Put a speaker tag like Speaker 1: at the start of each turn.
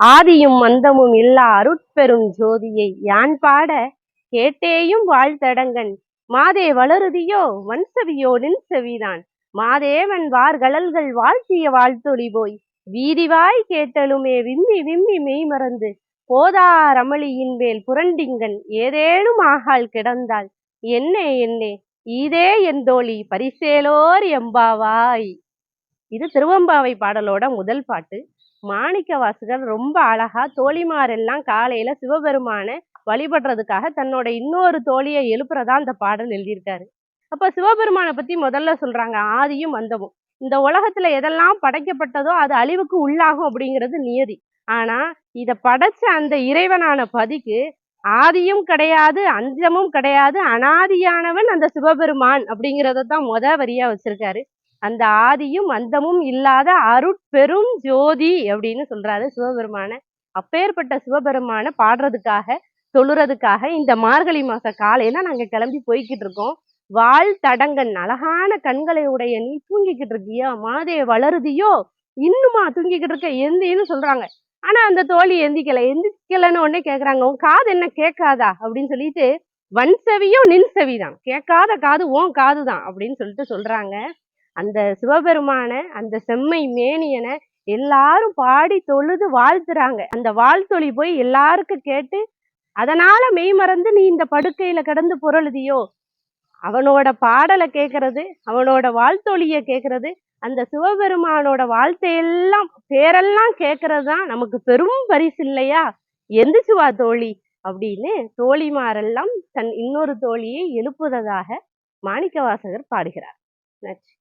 Speaker 1: ஆதியும் மந்தமும் இல்லா அருட்பெரும் ஜோதியை யான் பாட கேட்டேயும் வாழ்த்தடங்கன் மாதே வளருதியோ வன்சவியோ நின் செவிதான் மாதேவன் வார்கழல்கள் வாழ்த்திய வாழ்த்தொளி போய். வீதிவாய் கேட்டலுமே விம்மி விம்மி மெய் மறந்து. போதா ரமளியின் மேல் புரண்டிங்கன் ஏதேனும் ஆகால் கிடந்தால் என்னே என்னே ஈதே என் தோழி பரிசேலோர் எம்பாவாய். இது திருவம்பாவை பாடலோட முதல் பாட்டு. மாணிக்க வாசகர் ரொம்ப அழகா தோழிமாரெல்லாம் காலையில சிவபெருமான வழிபடுறதுக்காக தன்னோட இன்னொரு தோழியை எழுப்புறதா அந்த பாடல் எழுதியிருக்காரு. அப்ப சிவபெருமானை பத்தி முதல்ல சொல்றாங்க ஆதியும் அந்தமும் இந்த உலகத்துல எதெல்லாம் படைக்கப்பட்டதோ அது அழிவுக்கு உள்ளாகும் அப்படிங்கிறது நியதி. ஆனா இத படைச்ச அந்த இறைவனான பதிக்கு ஆதியும் கிடையாது அந்தமும் கிடையாது அனாதியானவன் அந்த சிவபெருமான் அப்படிங்கிறத தான் முத வரியா வச்சிருக்காரு. அந்த ஆதியும் அந்தமும் இல்லாத அருட்பெரும் ஜோதி அப்படின்னு சொல்றாரு சிவபெருமான. அப்பேற்பட்ட சிவபெருமான பாடுறதுக்காக தொழுறதுக்காக இந்த மார்கழி மாச காலையில நாங்க கிளம்பி போய்கிட்டு இருக்கோம். வாழ் தடங்கன் அழகான கண்களை உடைய நீ தூங்கிக்கிட்டு இருக்கியா? மாதே வளருதியோ? இன்னுமா தூங்கிக்கிட்டு இருக்க? எந்தின்னு சொல்றாங்க. ஆனா அந்த தோழி எந்திக்கல. எந்திக்கலன்னு உடனே கேக்குறாங்க. உன் காது என்ன கேட்காதா? அப்படின்னு சொல்லிட்டு வன்செவியோ நின் செவிதான். கேட்காத காது உன் காது தான் அப்படின்னு சொல்லிட்டு சொல்றாங்க. அந்த சிவபெருமான அந்த செம்மை மேனியனை எல்லாரும் பாடி தொழுது வாழ்த்துறாங்க. அந்த வாழ்த்தொழி போய் எல்லாருக்கும் கேட்டு அதனால மெய் மறந்து நீ இந்த படுக்கையில கிடந்து புரளுதியோ? அவனோட பாடலை கேட்கறது அவனோட வாழ்த்தொழிய கேட்கறது அந்த சிவபெருமானோட வாழ்த்தையெல்லாம் பேரெல்லாம் கேட்கறது தான் நமக்கு பெரும் பரிசு இல்லையா? எந்திச்சுவா தோழி? அப்படின்னு தோழிமாரெல்லாம் தன் இன்னொரு தோழியை எழுப்புவதாக மாணிக்கவாசகர் பாடுகிறார். நன்றி.